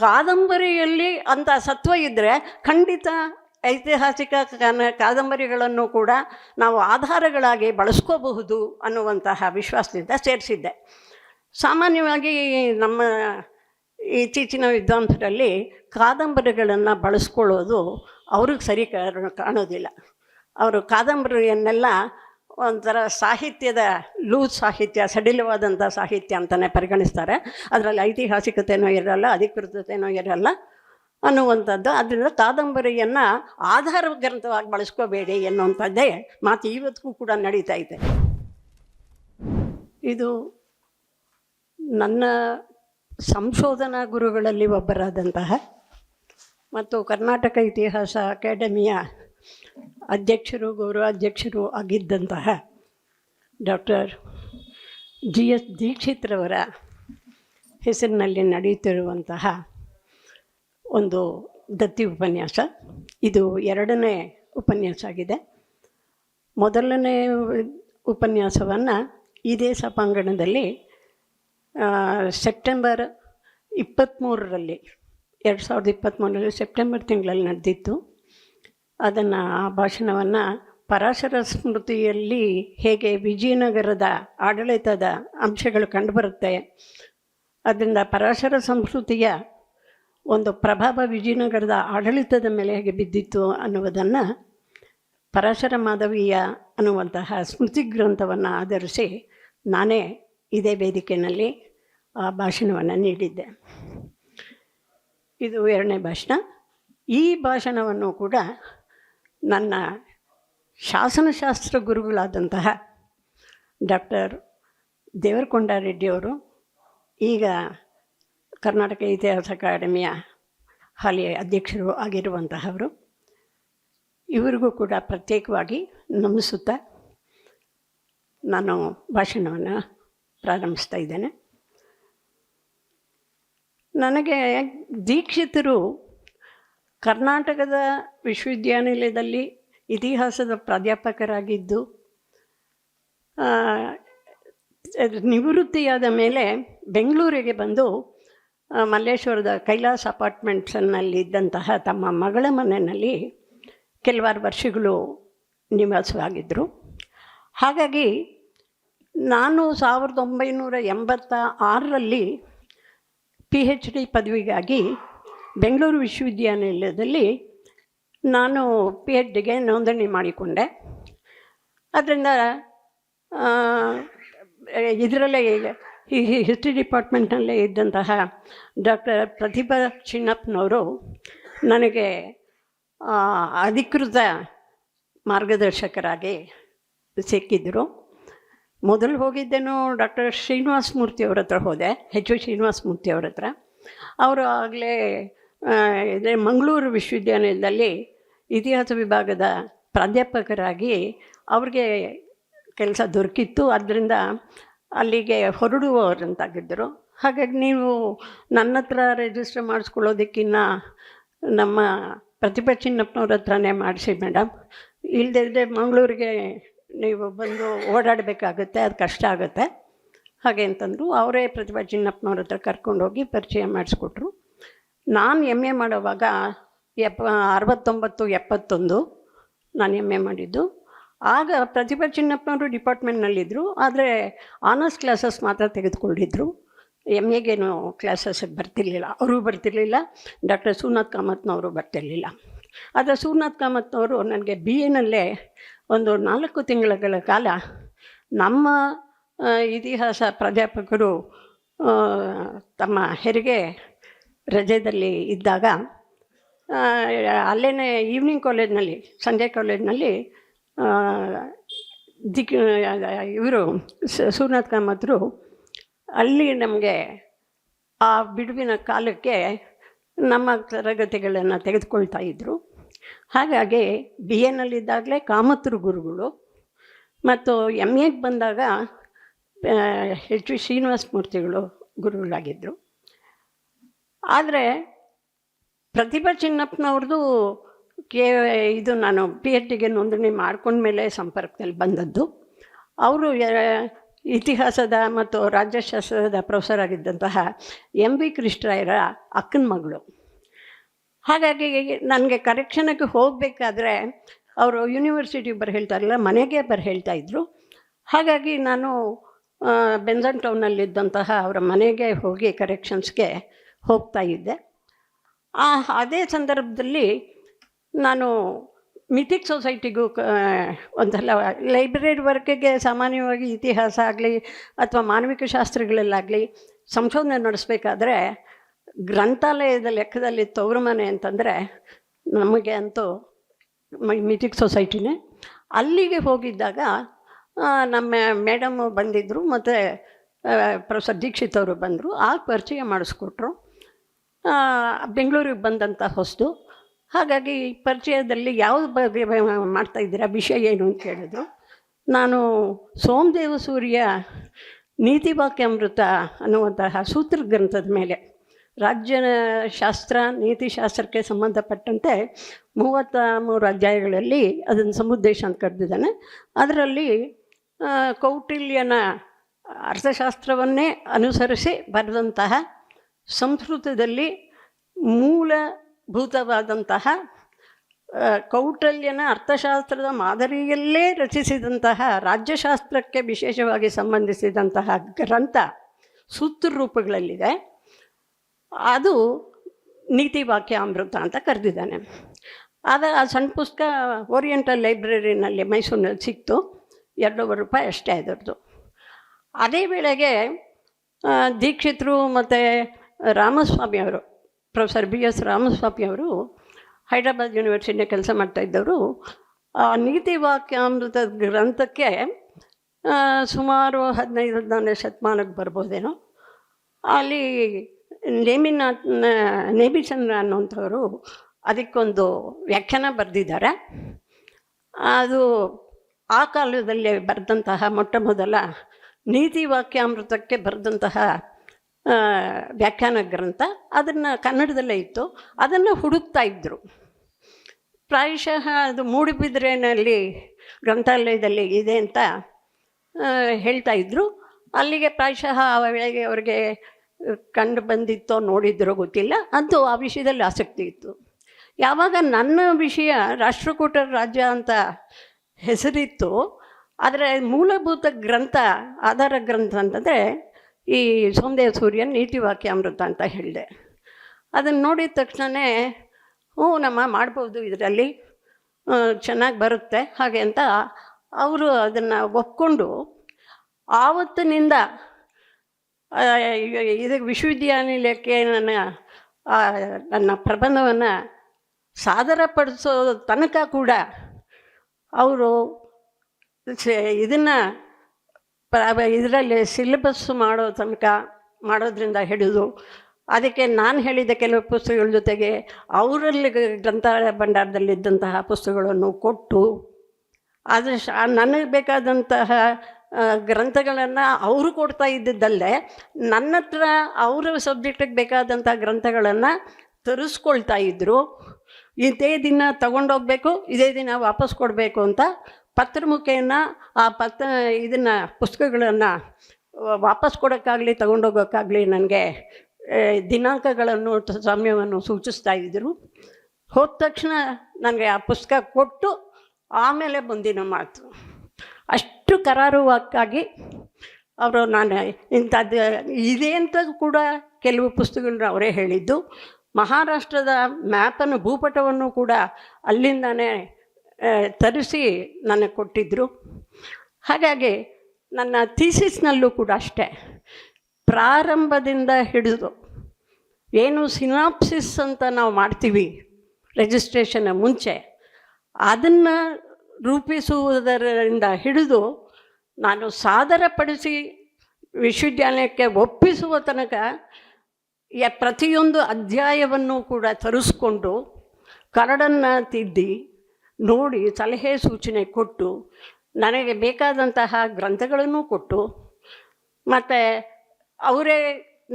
ಕಾದಂಬರಿಯಲ್ಲಿ ಅಂಥ ಸತ್ವ ಇದ್ದರೆ ಖಂಡಿತ ಐತಿಹಾಸಿಕ ಕನ- ಕಾದಂಬರಿಗಳನ್ನು ಕೂಡ ನಾವು ಆಧಾರಗಳಾಗಿ ಬಳಸ್ಕೋಬಹುದು ಅನ್ನುವಂತಹ ವಿಶ್ವಾಸದಿಂದ ಸೇರಿಸಿದ್ದೆ. ಸಾಮಾನ್ಯವಾಗಿ ನಮ್ಮ ಇತ್ತೀಚಿನ ವಿದ್ವಾಂಸರಲ್ಲಿ ಕಾದಂಬರಿಗಳನ್ನು ಬಳಸ್ಕೊಳ್ಳೋದು ಅವ್ರಿಗೆ ಸರಿ ಕಾಣ್- ಕಾಣೋದಿಲ್ಲ. ಅವರು ಕಾದಂಬರಿಯನ್ನೆಲ್ಲ ಒಂಥರ ಸಾಹಿತ್ಯದ ಲೂಸ್ ಸಾಹಿತ್ಯ ಸಡಿಲವಾದಂಥ ಸಾಹಿತ್ಯ ಅಂತಲೇ ಪರಿಗಣಿಸ್ತಾರೆ. ಅದರಲ್ಲಿ ಐತಿಹಾಸಿಕತೆಯೂ ಇರಲ್ಲ ಅಧಿಕೃತತೆಯೂ ಇರಲ್ಲ ಅನ್ನುವಂಥದ್ದು. ಅದರಿಂದ ಕಾದಂಬರಿಯನ್ನು ಆಧಾರ ಗ್ರಂಥವಾಗಿ ಬಳಸ್ಕೋಬೇಡಿ ಎನ್ನುವಂಥದ್ದೇ ಮಾತು ಇವತ್ತಿಗೂ ಕೂಡ ನಡೀತಾ ಇದೆ. ಇದು ನನ್ನ ಸಂಶೋಧನಾ ಗುರುಗಳಲ್ಲಿ ಒಬ್ಬರಾದಂತಹ ಮತ್ತು ಕರ್ನಾಟಕ ಇತಿಹಾಸ ಅಕಾಡೆಮಿಯ ಅಧ್ಯಕ್ಷರು ಗೌರವಾಧ್ಯಕ್ಷರು ಆಗಿದ್ದಂತಹ ಡಾಕ್ಟರ್ ಜಿ ಎಸ್ ದೀಕ್ಷಿತ್ರವರ ಹೆಸರಿನಲ್ಲಿ ನಡೆಯುತ್ತಿರುವಂತಹ ಒಂದು ದತ್ತಿ ಉಪನ್ಯಾಸ. ಇದು ಎರಡನೇ ಉಪನ್ಯಾಸ ಆಗಿದೆ. ಮೊದಲನೇ ಉಪನ್ಯಾಸವನ್ನು ಇದೇ ಸಭಾಂಗಣದಲ್ಲಿ ಸೆಪ್ಟೆಂಬರ್ ಇಪ್ಪತ್ತ್ಮೂರರಲ್ಲಿ ಎರಡು ಸಾವಿರದ ಇಪ್ಪತ್ತ್ಮೂರರಲ್ಲಿ ಸೆಪ್ಟೆಂಬರ್ ತಿಂಗಳಲ್ಲಿ ನಡೆದಿತ್ತು. ಅದನ್ನು ಆ ಭಾಷಣವನ್ನು ಪರಾಶರ ಸ್ಮೃತಿಯಲ್ಲಿ ಹೇಗೆ ವಿಜಯನಗರದ ಆಡಳಿತದ ಅಂಶಗಳು ಕಂಡುಬರುತ್ತೆ. ಅದರಿಂದ ಪರಾಶರ ಸಂಸ್ಕೃತಿಯ ಒಂದು ಪ್ರಭಾವ ವಿಜಯನಗರದ ಆಡಳಿತದ ಮೇಲೆ ಹೇಗೆ ಬಿದ್ದಿತ್ತು ಅನ್ನುವುದನ್ನು ಪರಾಶರ ಮಾಧವೀಯ ಅನ್ನುವಂತಹ ಸ್ಮೃತಿ ಗ್ರಂಥವನ್ನು ಆಧರಿಸಿ ನಾನೇ ಇದೇ ವೇದಿಕೆಯಲ್ಲಿ ಆ ಭಾಷಣವನ್ನು ನೀಡಿದ್ದೆ. ಇದು ಎರಡನೇ ಭಾಷಣ. ಈ ಭಾಷಣವನ್ನು ಕೂಡ ನನ್ನ ಶಾಸನಶಾಸ್ತ್ರ ಗುರುಗಳಾದಂತಹ ಡಾಕ್ಟರ್ ದೇವರಕೊಂಡ ರೆಡ್ಡಿಯವರು ಈಗ ಕರ್ನಾಟಕ ಇತಿಹಾಸ ಅಕಾಡೆಮಿಯ ಹಾಲಿ ಅಧ್ಯಕ್ಷರು ಆಗಿರುವಂತಹವರು, ಇವರಿಗೂ ಕೂಡ ಪ್ರತ್ಯೇಕವಾಗಿ ನಮಿಸುತ್ತಾ ನಾನು ಭಾಷಣವನ್ನು ಪ್ರಾರಂಭಿಸ್ತಾ ಇದ್ದೇನೆ. ನನಗೆ ದೀಕ್ಷಿತರು ಕರ್ನಾಟಕದ ವಿಶ್ವವಿದ್ಯಾನಿಲಯದಲ್ಲಿ ಇತಿಹಾಸದ ಪ್ರಾಧ್ಯಾಪಕರಾಗಿದ್ದು ನಿವೃತ್ತಿಯಾದ ಮೇಲೆ ಬೆಂಗಳೂರಿಗೆ ಬಂದು ಮಲ್ಲೇಶ್ವರದ ಕೈಲಾಸ್ ಅಪಾರ್ಟ್ಮೆಂಟ್ಸ್ನಲ್ಲಿ ಇದ್ದಂತಹ ತಮ್ಮ ಮಗಳ ಮನೆಯಲ್ಲಿ ಕೆಲವಾರು ವರ್ಷಗಳು ನಿವಾಸವಾಗಿದ್ದರು. ಹಾಗಾಗಿ ನಾನು ಸಾವಿರದ ಒಂಬೈನೂರ ಎಂಬತ್ತ ಆರರಲ್ಲಿ ಪಿ ಹೆಚ್ ಡಿ ಪದವಿಗಾಗಿ ಬೆಂಗಳೂರು ವಿಶ್ವವಿದ್ಯಾನಿಲಯದಲ್ಲಿ ನಾನು ಪಿ ಎಚ್ ಡಿಗೆ ನೋಂದಣಿ ಮಾಡಿಕೊಂಡೆ. ಅದರಿಂದ ಇದರಲ್ಲೇ ಹಿಸ್ಟ್ರಿ ಡಿಪಾರ್ಟ್ಮೆಂಟ್ನಲ್ಲೇ ಇದ್ದಂತಹ ಡಾಕ್ಟರ್ ಪ್ರತಿಭಾ ಚಿನ್ನಪ್ಪನವರು ನನಗೆ ಅಧಿಕೃತ ಮಾರ್ಗದರ್ಶಕರಾಗಿ ಸಿಕ್ಕಿದ್ದರು ಮೊದಲು ಹೋಗಿದ್ದೇನು ಡಾಕ್ಟರ್ ಶ್ರೀನಿವಾಸ ಮೂರ್ತಿಯವ್ರ ಹತ್ರ ಹೋದೆ ಹೆಚ್ ಶ್ರೀನಿವಾಸ ಮೂರ್ತಿ ಅವ್ರ ಹತ್ರ. ಅವರು ಆಗಲೇ ಇದೇ ಮಂಗಳೂರು ವಿಶ್ವವಿದ್ಯಾನಿಲಯದಲ್ಲಿ ಇತಿಹಾಸ ವಿಭಾಗದ ಪ್ರಾಧ್ಯಾಪಕರಾಗಿ ಅವ್ರಿಗೆ ಕೆಲಸ ದೊರಕಿತ್ತು. ಆದ್ದರಿಂದ ಅಲ್ಲಿಗೆ ಹೊರಡುವವರಂತಾಗಿದ್ದರು ಹಾಗಾಗಿ ನೀವು ನನ್ನ ಹತ್ರ ರಿಜಿಸ್ಟರ್ ಮಾಡಿಸ್ಕೊಳ್ಳೋದಕ್ಕಿನ್ನ ನಮ್ಮ ಪ್ರತಿಭಾ ಚಿನ್ನಪ್ಪನವ್ರ ಹತ್ರನೇ ಮಾಡಿಸಿ ಮೇಡಮ್ ಇಲ್ಲದೆ ಮಂಗಳೂರಿಗೆ ನೀವು ಬಂದು ಓಡಾಡಬೇಕಾಗುತ್ತೆ, ಅದು ಕಷ್ಟ ಆಗುತ್ತೆ. ಹಾಗೆ ಅಂತಂದರು ಅವರೇ ಪ್ರತಿಭಾ ಚಿನ್ನಪ್ಪನವ್ರ ಹತ್ರ ಕರ್ಕೊಂಡೋಗಿ ಪರಿಚಯ ಮಾಡಿಸ್ಕೊಟ್ರು. ನಾನು ಎಂ ಎ ಮಾಡುವಾಗ ಎಪ್ಪ, ಅರವತ್ತೊಂಬತ್ತು, ಎಪ್ಪತ್ತೊಂದು ನಾನು ಎಂ ಎ ಮಾಡಿದ್ದು. ಆಗ ಪ್ರತಿಭಾ ಚಿನ್ನಪ್ಪನವರು ಡಿಪಾರ್ಟ್ಮೆಂಟ್ನಲ್ಲಿದ್ದರು ಆದರೆ ಆನರ್ಸ್ ಕ್ಲಾಸಸ್ ಮಾತ್ರ ತೆಗೆದುಕೊಂಡಿದ್ದರು ಎಂ ಎಗೇನು ಕ್ಲಾಸಸ್ಸಿಗೆ ಬರ್ತಿರ್ಲಿಲ್ಲ, ಅವರು ಬರ್ತಿರ್ಲಿಲ್ಲ, ಡಾಕ್ಟರ್ ಸೂನಾಥ್ ಕಾಮತ್ನವರು ಬರ್ತಿರ್ಲಿಲ್ಲ. ಆದರೆ ಸೂರ್ನಾಥ್ ಕಾಮತ್ನವರು ನನಗೆ ಬಿ ಎನಲ್ಲೇ ಒಂದು ನಾಲ್ಕು ತಿಂಗಳ ಕಾಲ ನಮ್ಮ ಇತಿಹಾಸ ಪ್ರಾಧ್ಯಾಪಕರು ತಮ್ಮ ಹೆರಿಗೆ ರಜೆಯಲ್ಲಿ ಇದ್ದಾಗ ಅಲ್ಲೇ ಈವ್ನಿಂಗ್ ಕಾಲೇಜ್ನಲ್ಲಿ ಸಂಜೆ ಕಾಲೇಜ್ನಲ್ಲಿ ದಿಕ್, ಇವರು ಸೂರ್ನಾಥ್ ಕಾಮತ್ರು ಅಲ್ಲಿ ನಮಗೆ ಆ ಬಿಡುವಿನ ಕಾಲಕ್ಕೆ ನಮ್ಮ ತರಗತಿಗಳನ್ನು ತೆಗೆದುಕೊಳ್ತಾ ಇದ್ದರು ಹಾಗಾಗಿ ಬಿ ಎನಲ್ಲಿದ್ದಾಗಲೇ ಕಾಮತ್ರು ಗುರುಗಳು ಮತ್ತು ಎಂ ಎಗೆ ಬಂದಾಗ ಹೆಚ್ ವಿ ಶ್ರೀನಿವಾಸ ಮೂರ್ತಿಗಳು ಗುರುಗಳಾಗಿದ್ದರು ಆದರೆ ಪ್ರತಿಭಾ ಚಿನ್ನಪ್ಪನವ್ರದ್ದು ಕೆ, ಇದು ನಾನು ಪಿ ಎಚ್ ಡಿಗೆ ನೋಂದಣಿ ಮಾಡ್ಕೊಂಡ್ಮೇಲೆ ಸಂಪರ್ಕದಲ್ಲಿ ಬಂದದ್ದು. ಅವರು ಇತಿಹಾಸದ ಮತ್ತು ರಾಜ್ಯಶಾಸ್ತ್ರದ ಪ್ರೊಫೆಸರ್ ಆಗಿದ್ದಂತಹ ಎಂ ವಿ ಕೃಷ್ಣರಾಯರ ಅಕ್ಕನ ಮಗಳು. ಹಾಗಾಗಿ ನನಗೆ ಕರೆಕ್ಷನಕ್ಕೆ ಹೋಗಬೇಕಾದ್ರೆ ಅವರು ಯೂನಿವರ್ಸಿಟಿ ಬರ ಹೇಳ್ತಾರಲ್ಲ, ಮನೆಗೆ ಬರ ಹೇಳ್ತಾ ಇದ್ರು. ಹಾಗಾಗಿ ನಾನು ಬೆಂಜನ್ ಟೌನಲ್ಲಿದ್ದಂತಹ ಅವರ ಮನೆಗೆ ಹೋಗಿ ಕರೆಕ್ಷನ್ಸ್ಗೆ ಹೋಗ್ತಾ ಇದ್ದೆ. ಆ, ಅದೇ ಸಂದರ್ಭದಲ್ಲಿ ನಾನು ಮಿಥಿಕ್ ಸೊಸೈಟಿಗೂ ಒಂದಲ್ಲ, ಲೈಬ್ರರಿ ವರ್ಕಿಗೆ ಸಾಮಾನ್ಯವಾಗಿ ಇತಿಹಾಸ ಆಗಲಿ ಅಥವಾ ಮಾನವಿಕ ಶಾಸ್ತ್ರಗಳಲ್ಲಾಗಲಿ ಸಂಶೋಧನೆ ನಡೆಸಬೇಕಾದ್ರೆ ಗ್ರಂಥಾಲಯದ ಲೆಕ್ಕದಲ್ಲಿ ತವರು ಮನೆ ಅಂತಂದರೆ ನಮಗೆ ಅಂತೂ ಮಿಥಿಕ್ ಸೊಸೈಟಿನೇ. ಅಲ್ಲಿಗೆ ಹೋಗಿದ್ದಾಗ ನಮ್ಮ ಮೇಡಮ್ ಬಂದಿದ್ದರು ಮತ್ತು ಪ್ರೊಫೆಸರ್ ದೀಕ್ಷಿತ್ ಅವರು ಬಂದರು ಆಗ ಪರಿಚಯ ಮಾಡಿಸ್ಕೊಟ್ರು. ಬೆಂಗಳೂರಿಗೆ ಬಂದಂಥ ಹೊಸದು ಹಾಗಾಗಿ ಪರಿಚಯದಲ್ಲಿ ಯಾವ ಬಗ್ಗೆ ಮಾಡ್ತಾ ಇದ್ದೀರಾ? ವಿಷಯ ಏನು ಅಂತ ಕೇಳಿದ್ರು ನಾನು ಸೋಮದೇವ ಸೂರ್ಯ ನೀತಿವಾಕ್ಯಮೃತ ಅನ್ನುವಂತಹ ಸೂತ್ರ ಗ್ರಂಥದ ಮೇಲೆ ರಾಜ್ಯ ಶಾಸ್ತ್ರ ನೀತಿಶಾಸ್ತ್ರಕ್ಕೆ ಸಂಬಂಧಪಟ್ಟಂತೆ ಮೂವತ್ತ ಮೂರು ಅಧ್ಯಾಯಗಳಲ್ಲಿ ಅದನ್ನು ಸಮುದ್ದೇಶ ಅಂತ ಕರೆದಿದ್ದಾನೆ. ಅದರಲ್ಲಿ ಕೌಟಿಲ್ಯನ ಅರ್ಥಶಾಸ್ತ್ರವನ್ನೇ ಅನುಸರಿಸಿ ಬರೆದಂತಹ ಸಂಸ್ಕೃತದಲ್ಲಿ ಮೂಲಭೂತವಾದಂತಹ ಕೌಟಲ್ಯನ ಅರ್ಥಶಾಸ್ತ್ರದ ಮಾದರಿಯಲ್ಲೇ ರಚಿಸಿದಂತಹ, ರಾಜ್ಯಶಾಸ್ತ್ರಕ್ಕೆ ವಿಶೇಷವಾಗಿ ಸಂಬಂಧಿಸಿದಂತಹ ಗ್ರಂಥ ಸೂತ್ರ ರೂಪಗಳಲ್ಲಿದೆ. ಅದು ನೀತಿ ವಾಕ್ಯ ಅಮೃತ ಅಂತ ಕರೆದಿದ್ದಾನೆ. ಆದ ಆ ಸಣ್ಣ ಪುಸ್ತಕ ಓರಿಯೆಂಟಲ್ ಲೈಬ್ರರಿನಲ್ಲಿ ಮೈಸೂರಿನಲ್ಲಿ ಸಿಕ್ತು, ಎರಡೂವರೆ ರೂಪಾಯಿ ಅಷ್ಟೇ ಅದರದ್ದು. ಅದೇ ವೇಳೆಗೆ ದೀಕ್ಷಿತರು ಮತ್ತು ರಾಮಸ್ವಾಮಿ ಅವರು, ಪ್ರೊಫೆಸರ್ ಬಿ ಎಸ್ ರಾಮಸ್ವಾಮಿ ಅವರು ಹೈದ್ರಾಬಾದ್ ಯೂನಿವರ್ಸಿಟಿಯ ಕೆಲಸ ಮಾಡ್ತಾಯಿದ್ದವರು ಆ ನೀತಿ ವಾಕ್ಯಾಮೃತ ಗ್ರಂಥಕ್ಕೆ ಸುಮಾರು ಹದಿನೈದು ಹದಿನಾರನೇ ಶತಮಾನಕ್ಕೆ ಬರ್ಬೋದೇನೋ, ಅಲ್ಲಿ ನೇಮಿನಾಥ್ ನೇಮಿಚಂದ್ರ ಅನ್ನುವಂಥವರು ಅದಕ್ಕೊಂದು ವ್ಯಾಖ್ಯಾನ ಬರೆದಿದ್ದಾರೆ. ಅದು ಆ ಕಾಲದಲ್ಲಿ ಬರೆದಂತಹ ಮೊಟ್ಟ ಮೊದಲ ನೀತಿ ವಾಕ್ಯಾಮೃತಕ್ಕೆ ಬರೆದಂತಹ ವ್ಯಾಖ್ಯಾನ ಗ್ರಂಥ ಅದನ್ನು ಕನ್ನಡದಲ್ಲೇ ಇತ್ತು. ಅದನ್ನು ಹುಡುಕ್ತಾ ಇದ್ದರು ಪ್ರಾಯಶಃ ಅದು ಮೂಡುಬಿದ್ರೆನಲ್ಲಿ ಗ್ರಂಥಾಲಯದಲ್ಲಿ ಇದೆ ಅಂತ ಹೇಳ್ತಾ ಇದ್ದರು ಅಲ್ಲಿಗೆ ಪ್ರಾಯಶಃ ಆ ವೇಳೆಗೆ ಅವರಿಗೆ ಕಂಡು ಬಂದಿತ್ತೋ ನೋಡಿದ್ರೋ ಗೊತ್ತಿಲ್ಲ. ಅಂತೂ ಆ ವಿಷಯದಲ್ಲಿ ಆಸಕ್ತಿ ಇತ್ತು. ಯಾವಾಗ ನನ್ನ ವಿಷಯ ರಾಷ್ಟ್ರಕೂಟ ರಾಜ್ಯ ಅಂತ ಹೆಸರಿತ್ತು, ಆದರೆ ಮೂಲಭೂತ ಗ್ರಂಥ, ಆಧಾರ ಗ್ರಂಥ ಅಂತಂದರೆ ಈ ಸೋಮದೇವ ಸೂರ್ಯನ್ ನೀತಿ ವಾಕ್ಯಾಮೃತ ಅಂತ ಹೇಳಿದೆ. ಅದನ್ನು ನೋಡಿದ ತಕ್ಷಣವೇ ಹ್ಞೂ ನಮ್ಮ ಮಾಡ್ಬೋದು ಇದರಲ್ಲಿ ಚೆನ್ನಾಗಿ ಬರುತ್ತೆ. ಹಾಗೆ ಅಂತ ಅವರು ಅದನ್ನು ಒಪ್ಕೊಂಡು ಆವತ್ತಿನಿಂದ ಇದಕ್ಕೆ ಇದು ವಿಶ್ವವಿದ್ಯಾನಿಲಯಕ್ಕೆ ನನ್ನ ನನ್ನ ಪ್ರಬಂಧವನ್ನು ಸಾದರಪಡಿಸೋ ತನಕ ಕೂಡ ಅವರು ಇದನ್ನು ಇದರಲ್ಲಿ ಸಿಲೆಬಸ್ ಮಾಡೋ ತನಕ ಮಾಡೋದ್ರಿಂದ ಹಿಡಿದು, ಅದಕ್ಕೆ ನಾನು ಹೇಳಿದ ಕೆಲವು ಪುಸ್ತಕಗಳ ಜೊತೆಗೆ ಅವರಲ್ಲಿ ಗ್ರಂಥಾಲಯ ಭಂಡಾರದಲ್ಲಿದ್ದಂತಹ ಪುಸ್ತಕಗಳನ್ನು ಕೊಟ್ಟು, ಆದರೆ ನನಗೆ ಬೇಕಾದಂತಹ ಗ್ರಂಥಗಳನ್ನು ಅವರು ಕೊಡ್ತಾ ಇದ್ದಿದ್ದಲ್ಲೇ ನನ್ನ ಹತ್ರ ಅವರ ಸಬ್ಜೆಕ್ಟಿಗೆ ಬೇಕಾದಂಥ ಗ್ರಂಥಗಳನ್ನು ತರಿಸ್ಕೊಳ್ತಾ ಇದ್ದರು ಇದೇ ದಿನ ತಗೊಂಡೋಗ್ಬೇಕು, ಇದೇ ದಿನ ವಾಪಸ್ ಕೊಡಬೇಕು ಅಂತ ಪತ್ರ ಮುಖೇನ ಆ ಪತ್ರ, ಇದನ್ನು, ಪುಸ್ತಕಗಳನ್ನು ವಾಪಸ್ ಕೊಡೋಕ್ಕಾಗಲಿ, ತಗೊಂಡೋಗೋಕ್ಕಾಗಲಿ ನನಗೆ ದಿನಾಂಕಗಳನ್ನು ಸಮಯವನ್ನು ಸೂಚಿಸ್ತಾ ಇದ್ದರು ಹೋದ ತಕ್ಷಣ ನನಗೆ ಆ ಪುಸ್ತಕ ಕೊಟ್ಟು ಆಮೇಲೆ ಮುಂದಿನ ಮಾತು. ಅಷ್ಟು ಕರಾರುವಕ್ಕಾಗಿ ಅವರು ನಾನು ಇಂಥದ್ದು ಇದೆ ಅಂತ ಕೂಡ ಕೆಲವು ಪುಸ್ತಕಗಳನ್ನ ಅವರೇ ಹೇಳಿದ್ದು. ಮಹಾರಾಷ್ಟ್ರದ ಮ್ಯಾಪನ್ನು, ಭೂಪಟವನ್ನು ಕೂಡ ಅಲ್ಲಿಂದನೇ ತರಿಸಿ ನನಗೆ ಕೊಟ್ಟಿದ್ದರು ಹಾಗಾಗಿ ನನ್ನ ಥೀಸಿಸ್ನಲ್ಲೂ ಕೂಡ ಅಷ್ಟೇ. ಪ್ರಾರಂಭದಿಂದ ಹಿಡಿದು ಏನು ಸಿನಾಪ್ಸಿಸ್ ಅಂತ ನಾವು ಮಾಡ್ತೀವಿ ರಿಜಿಸ್ಟ್ರೇಷನ್ನ ಮುಂಚೆ, ಅದನ್ನು ರೂಪಿಸುವುದರಿಂದ ಹಿಡಿದು ನಾನು ಸಾದರಪಡಿಸಿ ವಿಶ್ವವಿದ್ಯಾಲಯಕ್ಕೆ ಒಪ್ಪಿಸುವ ತನಕ ಪ್ರತಿಯೊಂದು ಅಧ್ಯಾಯವನ್ನು ಕೂಡ ತರಿಸ್ಕೊಂಡು ಕರಡನ್ನು ತಿದ್ದಿ ನೋಡಿ ಸಲಹೆ ಸೂಚನೆ ಕೊಟ್ಟು, ನನಗೆ ಬೇಕಾದಂತಹ ಗ್ರಂಥಗಳನ್ನು ಕೊಟ್ಟು, ಮತ್ತು ಅವರೇ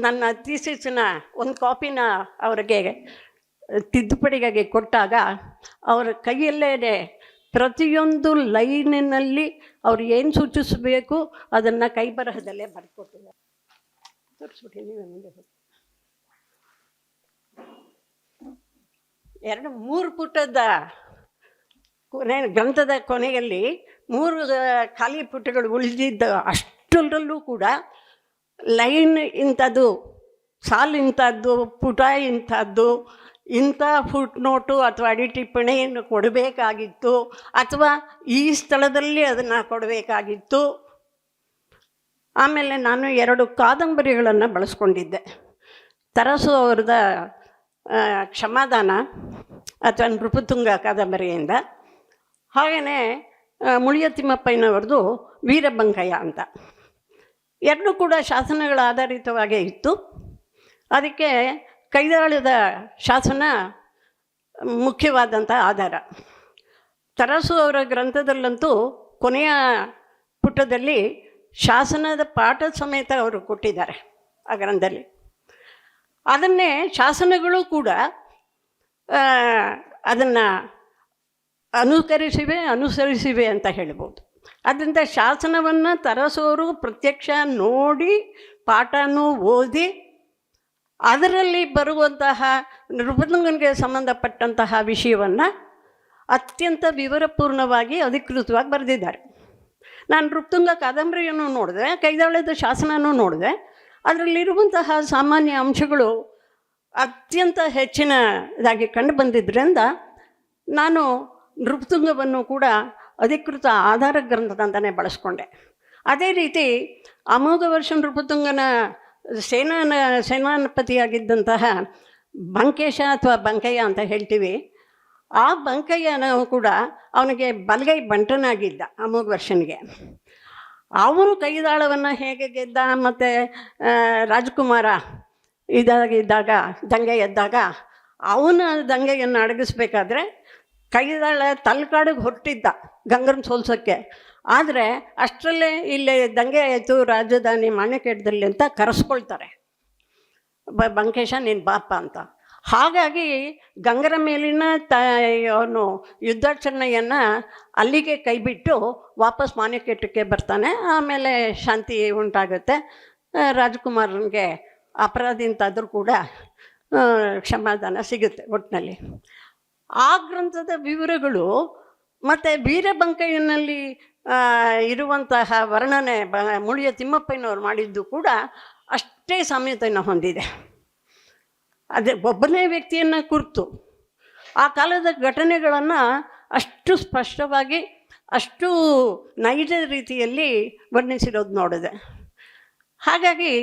ನನ್ನ ಥೀಸಿಸ್ನ ಒಂದು ಕಾಪಿನ ಅವರಿಗೆ ತಿದ್ದುಪಡಿಗಾಗಿ ಕೊಟ್ಟಾಗ, ಅವರ ಕೈಯಲ್ಲೇ ಪ್ರತಿಯೊಂದು ಲೈನಿನಲ್ಲಿ ಅವ್ರು ಏನು ಸೂಚಿಸಬೇಕು ಅದನ್ನು ಕೈ ಬರಹದಲ್ಲೇ ಬರ್ಕೊಟ್ಟಿದ್ದಾರೆ. ತೋರಿಸ್ಬಿಡಿ ಎರಡು ಮೂರು ಪುಟದ ಗ್ರಂಥದ ಕೊನೆಯಲ್ಲಿ ಮೂರು ಖಾಲಿ ಪುಟಗಳು ಉಳಿದಿದ್ದ ಅಷ್ಟರಲ್ಲೂ ಕೂಡ ಲೈನ್ ಇಂಥದ್ದು, ಸಾಲು ಇಂಥದ್ದು, ಪುಟ ಇಂಥದ್ದು, ಇಂಥ ಫುಟ್ ನೋಟು ಅಥವಾ ಅಡಿ ಟಿಪ್ಪಣಿಯನ್ನು ಕೊಡಬೇಕಾಗಿತ್ತು ಅಥವಾ ಈ ಸ್ಥಳದಲ್ಲಿ ಅದನ್ನು ಕೊಡಬೇಕಾಗಿತ್ತು. ಆಮೇಲೆ ನಾನು ಎರಡು ಕಾದಂಬರಿಗಳನ್ನು ಬಳಸ್ಕೊಂಡಿದ್ದೆ. ತರಸು ಅವ್ರದ ಕ್ಷಮಾದಾನ ಅಥವಾ ನೃಪತುಂಗ ಕಾದಂಬರಿಯಿಂದ. ಹಾಗೆಯೇ ಮುಳಿಯ ತಿಮ್ಮಪ್ಪಯ್ಯನವ್ರದ್ದು ವೀರಬಂಕಯ್ಯ ಅಂತ. ಎರಡೂ ಕೂಡ ಶಾಸನಗಳ ಆಧಾರಿತವಾಗೇ ಇತ್ತು. ಅದಕ್ಕೆ ಕೈದಾಳದ ಶಾಸನ ಮುಖ್ಯವಾದಂಥ ಆಧಾರ. ತರಸು ಅವರ ಗ್ರಂಥದಲ್ಲಂತೂ ಕೊನೆಯ ಪುಟದಲ್ಲಿ ಶಾಸನದ ಪಾಠ ಸಮೇತ ಅವರು ಕೊಟ್ಟಿದ್ದಾರೆ ಆ ಗ್ರಂಥದಲ್ಲಿ. ಅದನ್ನೇ ಶಾಸನಗಳು ಕೂಡ ಅದನ್ನು ಅನುಕರಿಸಿವೆ, ಅನುಸರಿಸಿವೆ ಅಂತ ಹೇಳ್ಬೋದು. ಅದರಿಂದ ಶಾಸನವನ್ನು ತರಸೋರು ಪ್ರತ್ಯಕ್ಷ ನೋಡಿ, ಪಾಠನೂ ಓದಿ, ಅದರಲ್ಲಿ ಬರುವಂತಹ ನೃಪದಂಗನಿಗೆ ಸಂಬಂಧಪಟ್ಟಂತಹ ವಿಷಯವನ್ನು ಅತ್ಯಂತ ವಿವರಪೂರ್ಣವಾಗಿ ಅಧಿಕೃತವಾಗಿ ಬರೆದಿದ್ದಾರೆ. ನಾನು ನೃಪತುಂಗ ಕಾದಂಬರಿಯನ್ನು ನೋಡಿದೆ, ಕೈದಾಳದ ಶಾಸನನೂ ನೋಡಿದೆ. ಅದರಲ್ಲಿರುವಂತಹ ಸಾಮಾನ್ಯ ಅಂಶಗಳು ಅತ್ಯಂತ ಹೆಚ್ಚಿನದಾಗಿ ಕಂಡು ಬಂದಿದ್ದರಿಂದ ನಾನು ನೃಪತುಂಗವನ್ನು ಕೂಡ ಅಧಿಕೃತ ಆಧಾರ ಗ್ರಂಥದ ಅಂತಲೇ ಬಳಸ್ಕೊಂಡೆ. ಅದೇ ರೀತಿ ಅಮೋಘ ವರ್ಷ ನೃಪತುಂಗನ ಸೇನಾನ, ಸೇನಾಪತಿಯಾಗಿದ್ದಂತಹ ಬಂಕೇಶ ಅಥವಾ ಬಂಕಯ್ಯ ಅಂತ ಹೇಳ್ತೀವಿ. ಆ ಬಂಕಯ್ಯನ ಕೂಡ ಅವನಿಗೆ ಬಲಗೈ ಬಂಟನಾಗಿದ್ದ ಅಮೋಘ ವರ್ಷನಿಗೆ. ಅವನು ಕೈದಾಳವನ್ನು ಹೇಗೆ ಗೆದ್ದ ಮತ್ತು ರಾಜಕುಮಾರ ಇದಾಗಿದ್ದಾಗ, ದಂಗೆ ಎದ್ದಾಗ ಅವನ ದಂಗೆಯನ್ನು ಅಡಗಿಸ್ಬೇಕಾದ್ರೆ ಕೈದಾಳ ತಲ್ಕಾಡಿಗೆ ಹೊರಟಿದ್ದ ಗಂಗರನ್ನ ಸೋಲ್ಸೋಕ್ಕೆ. ಆದರೆ ಅಷ್ಟರಲ್ಲೇ ಇಲ್ಲಿ ದಂಗೆ ಆಯಿತು ರಾಜಧಾನಿ ಮಾನ್ಯಕೇಟದಲ್ಲಿ ಅಂತ ಕರೆಸ್ಕೊಳ್ತಾರೆ. ಬ, ಬಂಕೇಶ ನೀನು ಬಾಪ ಅಂತ. ಹಾಗಾಗಿ ಗಂಗರ ಮೇಲಿನ ತ, ಅವನು ಯುದ್ಧಾಚರಣೆಯನ್ನು ಅಲ್ಲಿಗೆ ಕೈಬಿಟ್ಟು ವಾಪಸ್ ಮಾನ್ಯಕೇಟಕ್ಕೆ ಬರ್ತಾನೆ. ಆಮೇಲೆ ಶಾಂತಿ ಉಂಟಾಗುತ್ತೆ. ರಾಜ್ಕುಮಾರನಿಗೆ ಅಪರಾಧಿ ಅಂತಾದರೂ ಕೂಡ ಕ್ಷಮಾದಾನ ಸಿಗುತ್ತೆ ಒಟ್ಟಿನಲ್ಲಿ ಆ ಗ್ರಂಥದ ವಿವರಗಳು ಮತ್ತು ವೀರಬಂಕಯ್ಯನಲ್ಲಿ ಇರುವಂತಹ ವರ್ಣನೆ ಬ, ಮುಳಿಯ ತಿಮ್ಮಪ್ಪಯ್ಯನವ್ರು ಮಾಡಿದ್ದು ಕೂಡ ಅಷ್ಟೇ ಸಾಮ್ಯತೆಯನ್ನು ಹೊಂದಿದೆ. ಅದೇ ಒಬ್ಬನೇ ವ್ಯಕ್ತಿಯನ್ನು ಕುರಿತು ಆ ಕಾಲದ ಘಟನೆಗಳನ್ನು ಅಷ್ಟು ಸ್ಪಷ್ಟವಾಗಿ, ಅಷ್ಟು ನೈಜ ರೀತಿಯಲ್ಲಿ ವರ್ಣಿಸಿರೋದು ನೋಡಿದೆ. ಹಾಗಾಗಿ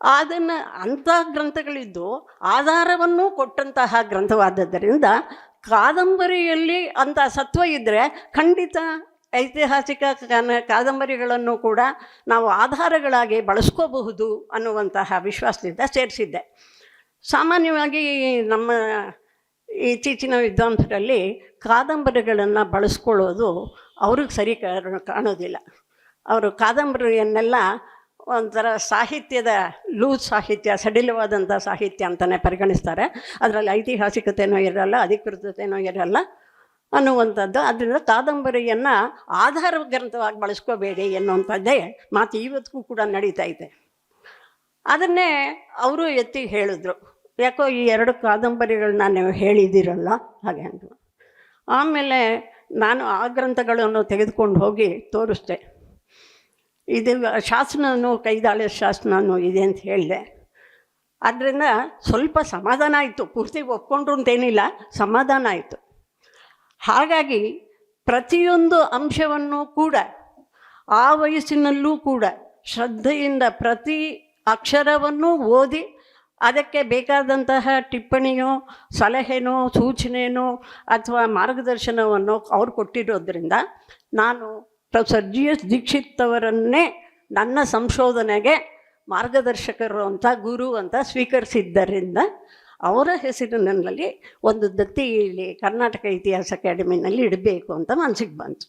ಅದನ್ನು ಅಂಥ ಗ್ರಂಥಗಳಿದ್ದು ಆಧಾರವನ್ನು ಕೊಟ್ಟಂತಹ ಗ್ರಂಥವಾದದ್ದರಿಂದ ಕಾದಂಬರಿಯಲ್ಲಿ ಅಂಥ ಸತ್ವ ಇದ್ದರೆ ಖಂಡಿತ ಐತಿಹಾಸಿಕ ಕಾದಂಬರಿಗಳನ್ನು ಕೂಡ ನಾವು ಆಧಾರಗಳಾಗಿ ಬಳಸ್ಕೋಬಹುದು ಅನ್ನುವಂತಹ ವಿಶ್ವಾಸದಿಂದ ಸೇರಿಸಿದ್ದೆ. ಸಾಮಾನ್ಯವಾಗಿ ನಮ್ಮ ಇತ್ತೀಚಿನ ವಿದ್ವಾಂಸರಲ್ಲಿ ಕಾದಂಬರಿಗಳನ್ನು ಬಳಸ್ಕೊಳ್ಳೋದು ಅವ್ರಿಗೆ ಸರಿ ಕಾಣೋದಿಲ್ಲ. ಅವರು ಕಾದಂಬರಿಯನ್ನೆಲ್ಲ ಒಂಥರ ಸಾಹಿತ್ಯದ ಲೂಸ್ ಸಾಹಿತ್ಯ ಸಡಿಲವಾದಂಥ ಸಾಹಿತ್ಯ ಅಂತಲೇ ಪರಿಗಣಿಸ್ತಾರೆ. ಅದರಲ್ಲಿ ಐತಿಹಾಸಿಕತೆಯೂ ಇರಲ್ಲ ಅಧಿಕೃತತೆಯೂ ಇರಲ್ಲ ಅನ್ನುವಂಥದ್ದು. ಅದರಿಂದ ಕಾದಂಬರಿಯನ್ನು ಆಧಾರ ಗ್ರಂಥವಾಗಿ ಬಳಸ್ಕೋಬೇಡಿ ಎನ್ನುವಂಥದ್ದೇ ಮಾತು ಇವತ್ತಿಗೂ ಕೂಡ ನಡೀತಾ ಇದೆ. ಅದನ್ನೇ ಅವರು ಎತ್ತಿ ಹೇಳಿದ್ರು. ಯಾಕೋ ಈ ಎರಡು ಕಾದಂಬರಿಗಳನ್ನ ನೀವು ಹೇಳಿದ್ದೀರಲ್ಲ, ಹಾಗೆ ಅಂದರು. ಆಮೇಲೆ ನಾನು ಆ ಗ್ರಂಥಗಳನ್ನು ತೆಗೆದುಕೊಂಡು ಹೋಗಿ ತೋರಿಸ್ದೆ. ಇದು ಶಾಸನವೂ ಕೈದಾಳೆ ಶಾಸನನು ಇದೆ ಅಂತ ಹೇಳಿದೆ. ಆದ್ದರಿಂದ ಸ್ವಲ್ಪ ಸಮಾಧಾನ ಆಯಿತು. ಪೂರ್ತಿ ಒಪ್ಕೊಂಡ್ರು ಅಂತೇನಿಲ್ಲ ಸಮಾಧಾನ ಆಯಿತು. ಹಾಗಾಗಿ ಪ್ರತಿಯೊಂದು ಅಂಶವನ್ನು ಕೂಡ, ಆ ವಯಸ್ಸಿನಲ್ಲೂ ಕೂಡ ಶ್ರದ್ಧೆಯಿಂದ ಪ್ರತಿ ಅಕ್ಷರವನ್ನು ಓದಿ, ಅದಕ್ಕೆ ಬೇಕಾದಂತಹ ಟಿಪ್ಪಣಿಯೋ, ಸಲಹೆನೋ ಸೂಚನೆಯೋ ಅಥವಾ ಮಾರ್ಗದರ್ಶನವನ್ನು ಅವ್ರು ಕೊಟ್ಟಿರೋದ್ರಿಂದ ನಾನು ಪ್ರೊಫೆಸರ್ ಜಿ ಎಸ್ ದೀಕ್ಷಿತ್ ಅವರನ್ನೇ ನನ್ನ ಸಂಶೋಧನೆಗೆ ಮಾರ್ಗದರ್ಶಕರು ಅಂತ, ಗುರು ಅಂತ ಸ್ವೀಕರಿಸಿದ್ದರಿಂದ ಅವರ ಹೆಸರಿನಲ್ಲಿ ಒಂದು ದತ್ತಿ ಇಲ್ಲಿ ಕರ್ನಾಟಕ ಇತಿಹಾಸ ಅಕಾಡೆಮಿನಲ್ಲಿ ಇಡಬೇಕು ಅಂತ ಮನಸ್ಸಿಗೆ ಬಂತು.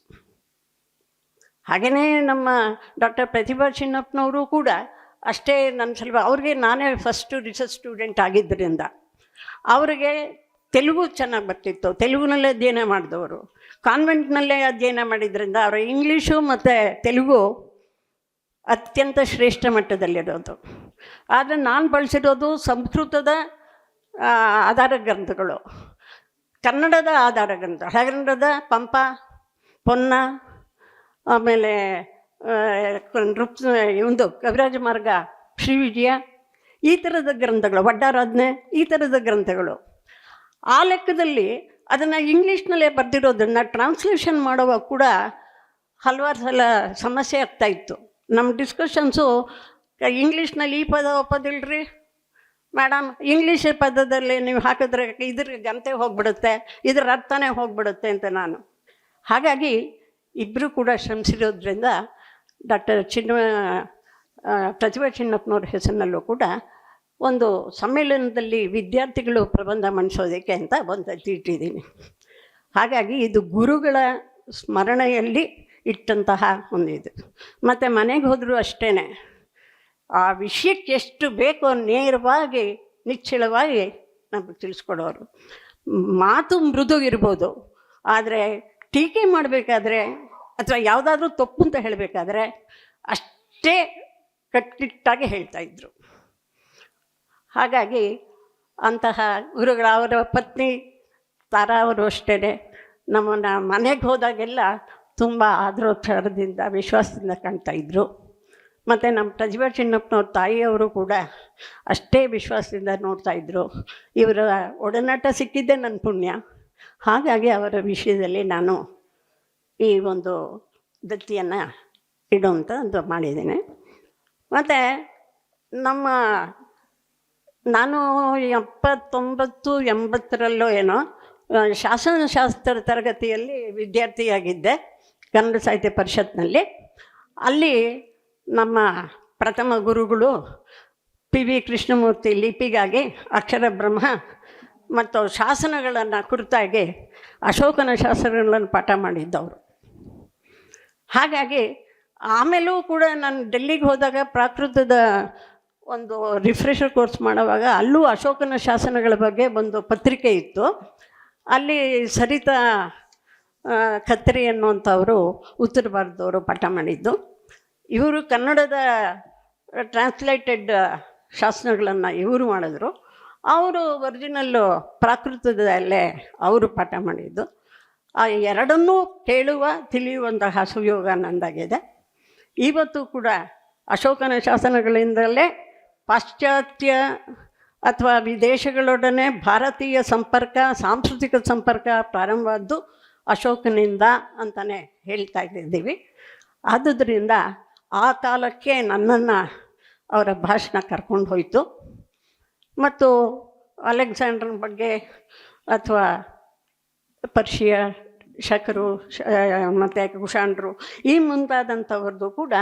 ಹಾಗೆಯೇ ನಮ್ಮ ಡಾಕ್ಟರ್ ಪ್ರತಿಭಾ ಚಿನ್ನಪ್ಪನವರು ಕೂಡ ಅಷ್ಟೇ ನನ್ನ ಸಲುವಾಗಿ ಅವ್ರಿಗೆ ನಾನೇ ಫಸ್ಟು ರಿಸರ್ಚ್ ಸ್ಟೂಡೆಂಟ್ ಆಗಿದ್ದರಿಂದ ಅವರಿಗೆ ತೆಲುಗು ಚೆನ್ನಾಗಿ ಬರ್ತಿತ್ತು, ತೆಲುಗುನಲ್ಲೇ ಅಧ್ಯಯನ ಮಾಡಿದವರು. ಕಾನ್ವೆಂಟ್ನಲ್ಲೇ ಅಧ್ಯಯನ ಮಾಡಿದ್ರಿಂದ ಅವರ ಇಂಗ್ಲೀಷು ಮತ್ತು ತೆಲುಗು ಅತ್ಯಂತ ಶ್ರೇಷ್ಠ ಮಟ್ಟದಲ್ಲಿರೋದು. ಆದರೆ ನಾನು ಬಳಸಿರೋದು ಸಂಸ್ಕೃತದ ಆಧಾರ ಗ್ರಂಥಗಳು. ಕನ್ನಡದ ಆಧಾರ ಗ್ರಂಥ ಹಳೆಗನ್ನಡದ ಪಂಪ, ಪೊನ್ನ, ಆಮೇಲೆ ನೃಪ್ ಒಂದು ಕವಿರಾಜ ಮಾರ್ಗ, ಶ್ರೀ ವಿಜಯ, ಈ ಥರದ ಗ್ರಂಥಗಳು ವಡ್ಡಾರಾಧನೆ ಈ ಥರದ ಗ್ರಂಥಗಳು. ಆ ಲೆಕ್ಕದಲ್ಲಿ ಅದನ್ನು ಇಂಗ್ಲೀಷ್ನಲ್ಲೇ ಬರೆದಿರೋದನ್ನು ಟ್ರಾನ್ಸ್ಲೇಷನ್ ಮಾಡುವಾಗ ಕೂಡ ಹಲವಾರು ಸಲ ಸಮಸ್ಯೆ ಆಗ್ತಾ ಇತ್ತು. ನಮ್ಮ ಡಿಸ್ಕಷನ್ಸು ಇಂಗ್ಲೀಷ್ನಲ್ಲಿ ಈ ಪದ ಒಪ್ಪದಿಲ್ರಿ? ಮೇಡಮ್ ಇಂಗ್ಲೀಷ್ ಪದದಲ್ಲಿ ನೀವು ಹಾಕಿದ್ರೆ ಇದ್ರ ಗಂತೆ ಹೋಗ್ಬಿಡುತ್ತೆ, ಇದ್ರ ಅರ್ಥನೇ ಹೋಗ್ಬಿಡುತ್ತೆ ಅಂತ ನಾನು. ಹಾಗಾಗಿ ಇಬ್ಬರು ಕೂಡ ಶ್ರಮಿಸಿರೋದ್ರಿಂದ ಡಾಕ್ಟರ್ ಚಿನ್ನ ಪ್ರತಿಭಾ ಚಿನ್ನಪ್ಪನವ್ರ ಹೆಸರಿನಲ್ಲೂ ಕೂಡ ಒಂದು ಸಮ್ಮೇಳನದಲ್ಲಿ ವಿದ್ಯಾರ್ಥಿಗಳು ಪ್ರಬಂಧ ಮಂಡಿಸೋದಕ್ಕೆ ಅಂತ ಒಂದು ಇಟ್ಟಿದ್ದೀನಿ. ಹಾಗಾಗಿ ಇದು ಗುರುಗಳ ಸ್ಮರಣೆಯಲ್ಲಿ ಇಟ್ಟಂತಹ ಒಂದು ಇದು. ಮತ್ತು ಮನೆಗೆ ಹೋದರೂ ಅಷ್ಟೇ ಆ ವಿಷಯಕ್ಕೆ ಎಷ್ಟು ಬೇಕೋ ನೇರವಾಗಿ, ನಿಚ್ಚಳವಾಗಿ ನಮಗೆ ತಿಳಿಸ್ಕೊಡೋರು. ಮಾತು ಮೃದು ಇರ್ಬೋದು. ಆದರೆ ಟೀಕೆ ಮಾಡಬೇಕಾದ್ರೆ ಅಥವಾ ಯಾವುದಾದ್ರೂ ತಪ್ಪು ಅಂತ ಹೇಳಬೇಕಾದ್ರೆ ಅಷ್ಟೇ ಕಟ್ಟಿಟ್ಟಾಗಿ ಹೇಳ್ತಾ ಇದ್ರು. ಹಾಗಾಗಿ ಅಂತಹ ಗುರುಗಳ ಅವರ ಪತ್ನಿ ತಾರಾ ಅವರು ಅಷ್ಟೇ ನಮ್ಮನ್ನು ಮನೆಗೆ ಹೋದಾಗೆಲ್ಲ ತುಂಬ ಆದರೋತ್ಸಾಹದಿಂದ ವಿಶ್ವಾಸದಿಂದ ಇದ್ದರು ಮತ್ತು ನಮ್ಮ ಪ್ರತಿಭಾ ಚಿನ್ನಪ್ಪನವ್ರ ತಾಯಿಯವರು ಕೂಡ ಅಷ್ಟೇ ವಿಶ್ವಾಸದಿಂದ ನೋಡ್ತಾಯಿದ್ರು ಇವರ ಒಡನಾಟ ಸಿಕ್ಕಿದ್ದೆ ನನ್ನ ಪುಣ್ಯ. ಹಾಗಾಗಿ ಅವರ ವಿಷಯದಲ್ಲಿ ನಾನು ಈ ಒಂದು ದತ್ತಿಯನ್ನು ಇಡುವಂಥ ಒಂದು ಮಾಡಿದ್ದೇನೆ. ಮತ್ತು ನಮ್ಮ ನಾನು ಎಪ್ಪತ್ತೊಂಬತ್ತು, ಎಂಬತ್ತರಲ್ಲೋ ಏನೋ ಶಾಸನಶಾಸ್ತ್ರ ತರಗತಿಯಲ್ಲಿ ವಿದ್ಯಾರ್ಥಿಯಾಗಿದ್ದೆ, ಕನ್ನಡ ಸಾಹಿತ್ಯ ಪರಿಷತ್ನಲ್ಲಿ. ಅಲ್ಲಿ ನಮ್ಮ ಪ್ರಥಮ ಗುರುಗಳು ಪಿ ವಿ ಕೃಷ್ಣಮೂರ್ತಿ ಲಿಪಿಗಾಗಿ ಅಕ್ಷರ ಬ್ರಹ್ಮ ಮತ್ತು ಶಾಸನಗಳನ್ನು ಕುರಿತಾಗಿ ಅಶೋಕನ ಶಾಸನಗಳನ್ನು ಪಾಠ ಮಾಡಿದ್ದವರು. ಹಾಗಾಗಿ ಆಮೇಲೂ ಕೂಡ ನಾನು ಡೆಲ್ಲಿಗೆ ಹೋದಾಗ ಪ್ರಾಕೃತದ ಒಂದು ರಿಫ್ರೆಷರ್ ಕೋರ್ಸ್ ಮಾಡುವಾಗ ಅಲ್ಲೂ ಅಶೋಕನ ಶಾಸನಗಳ ಬಗ್ಗೆ ಒಂದು ಪತ್ರಿಕೆ ಇತ್ತು. ಅಲ್ಲಿ ಸರಿತಾ ಕತ್ತರಿ ಅನ್ನುವಂಥವರು ಉತ್ತರ ಭಾರತದವರು ಪಾಠ ಮಾಡಿದ್ದು. ಇವರು ಕನ್ನಡದ ಟ್ರಾನ್ಸ್ಲೇಟೆಡ್ ಶಾಸನಗಳನ್ನು ಇವರು ಮಾಡಿದ್ರು. ಅವರು ಒರಿಜಿನಲ್ಲು ಪ್ರಾಕೃತದಲ್ಲೇ ಅವರು ಪಾಠ ಮಾಡಿದ್ದು. ಆ ಎರಡನ್ನೂ ಕೇಳುವ, ತಿಳಿಯುವಂತಹ ಸುಯೋಗ ನಂದಾಗಿದೆ ಇವತ್ತು ಕೂಡ ಅಶೋಕನ ಶಾಸನಗಳಿಂದಲೇ ಪಾಶ್ಚಾತ್ಯ ಅಥವಾ ವಿದೇಶಗಳೊಡನೆ ಭಾರತೀಯ ಸಂಪರ್ಕ, ಸಾಂಸ್ಕೃತಿಕ ಸಂಪರ್ಕ ಪ್ರಾರಂಭವಾದ್ದು ಅಶೋಕನಿಂದ ಅಂತಲೇ ಹೇಳ್ತಾ ಇದ್ದೀವಿ. ಆದುದರಿಂದ ಆ ಕಾಲಕ್ಕೆ ನನ್ನನ್ನು ಅವರ ಭಾಷಣ ಕರ್ಕೊಂಡು ಹೋಯಿತು. ಮತ್ತು ಅಲೆಕ್ಸಾಂಡ್ರನ ಬಗ್ಗೆ ಅಥವಾ ಪರ್ಷಿಯ ಶಕರು ಮತ್ತು ಕುಶಾಂಡರು ಈ ಮುಂತಾದಂಥವ್ರದ್ದು ಕೂಡ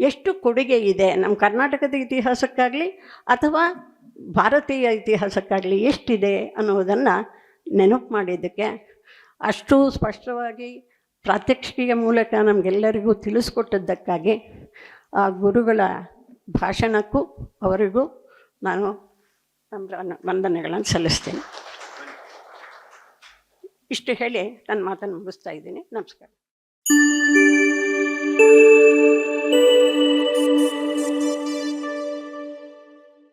ಎಷ್ಟು ಕೊಡುಗೆ ಇದೆ ನಮ್ಮ ಕರ್ನಾಟಕದ ಇತಿಹಾಸಕ್ಕಾಗಲಿ ಅಥವಾ ಭಾರತೀಯ ಇತಿಹಾಸಕ್ಕಾಗಲಿ ಎಷ್ಟಿದೆ ಅನ್ನೋದನ್ನು ನೆನಪು ಮಾಡಿದ್ದಕ್ಕೆ ಅಷ್ಟು ಸ್ಪಷ್ಟವಾಗಿ ಪ್ರಾತ್ಯಕ್ಷಿಕೆಯ ಮೂಲಕ ನಮಗೆಲ್ಲರಿಗೂ ತಿಳಿಸ್ಕೊಟ್ಟದ್ದಕ್ಕಾಗಿ ಆ ಗುರುಗಳ ಭಾಷಣಕ್ಕೂ ಅವರಿಗೂ ನಾನು ನಮ್ಮ ವಂದನೆಗಳನ್ನು ಸಲ್ಲಿಸ್ತೀನಿ. ಇಷ್ಟು ಹೇಳಿ ನನ್ನ ಮಾತನ್ನು ಮುಗಿಸ್ತಾ ಇದ್ದೀನಿ. ನಮಸ್ಕಾರ.